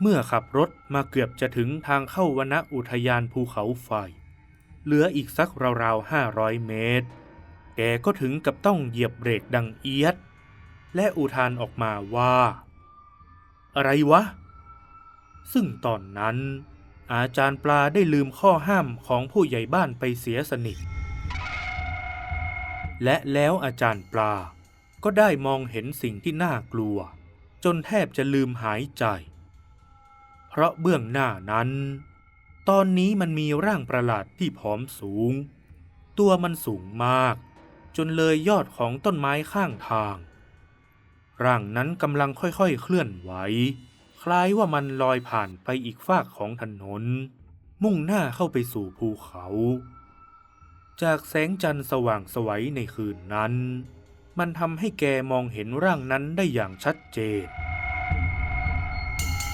เมื่อขับรถมาเกือบจะถึงทางเข้าวณอุทยานภูเขาไฟ เหลืออีกสักราวๆห้าร้อยเมตร แกก็ถึงกับต้องเหยียบเบรกดังเอียด และอุทานออกมาว่า อะไรวะ ซึ่งตอนนั้น อาจารย์ปลาได้ลืมข้อห้ามของผู้ใหญ่บ้านไปเสียสนิท และแล้วอาจารย์ปลาก็ได้มองเห็นสิ่งที่น่ากลัว จนแทบจะลืมหายใจ เพราะเบื้องหน้านั้น ตอนนี้มันมีร่างประหลาดที่ผอมสูง ตัวมันสูงมาก จนเลยยอดของต้นไม้ข้างทาง ร่างนั้นกำลังค่อยๆเคลื่อนไหว คล้ายว่ามันลอยผ่านไปอีกฝากของถนน มุ่งหน้าเข้าไปสู่ภูเขา จากแสงจันทร์สว่างไสวัยในคืนนั้น มันทำให้แกมองเห็นร่างนั้นได้อย่างชัดเจน